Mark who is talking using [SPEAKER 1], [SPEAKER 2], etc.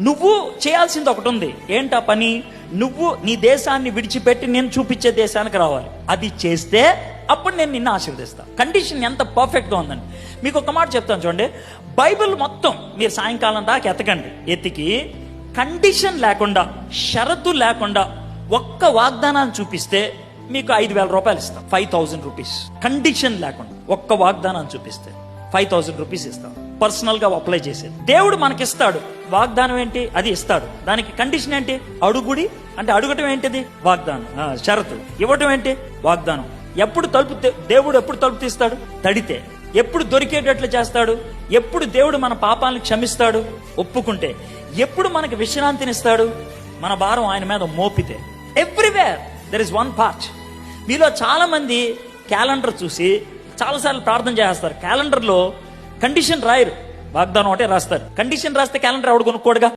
[SPEAKER 1] నువ్వు చేయాల్సింది ఒకటి ఉంది. ఏంటా పని? నువ్వు నీ దేశాన్ని విడిచిపెట్టి నేను చూపించే దేశానికి రావాలి. అది చేస్తే అప్పుడు నేను నిన్ను ఆశీర్వదిస్తాను కండిషన్ ఎంత పర్ఫెక్ట్గా ఉందండి. మీకు ఒక మాట చెప్తాను చూడండి. బైబిల్ మొత్తం మీరు సాయంకాలం దాకా ఎతకండి. ఎతికి కండిషన్ లేకుండా షరతు లేకుండా ఒక్క వాగ్దానాన్ని చూపిస్తే మీకు ఐదు వేల రూపాయలు ఇస్తాం. ఫైవ్ థౌజండ్ రూపీస్ కండిషన్ లేకుండా ఒక్క వాగ్దానాన్ని చూపిస్తే ఫైవ్ థౌజండ్ రూపీస్ ఇస్తాం. పర్సనల్గా అప్లై చేసేది. దేవుడు మనకిస్తాడు. వాగ్దానం ఏంటి? అది ఇస్తాడు. దానికి కండిషన్ ఏంటి? అడుగుడి. అంటే అడగటం ఏంటిది? వాగ్దానం. షరతు. ఇవ్వటం ఏంటి? వాగ్దానం. ఎప్పుడు తలుపు దేవుడు ఎప్పుడు తలుపు తీస్తాడు? తడితే. ఎప్పుడు దొరికేటట్లు చేస్తాడు? ఎప్పుడు దేవుడు మన పాపాలను క్షమిస్తాడు? ఒప్పుకుంటే. ఎప్పుడు మనకి విశ్రాంతినిస్తాడు? మన భారం ఆయన మీద మోపితే. Everywhere there is one part మీలో చాలా మంది క్యాలెండర్ చూసి చాలాసార్లు ప్రార్థన చేస్తారు. క్యాలెండర్లో కండిషన్ రాయరు. వాగ్దానం ఒకటే రాస్తారు. కండిషన్ రాస్తే క్యాలెండర్ ఆవిడ కొనుక్కోడుగా.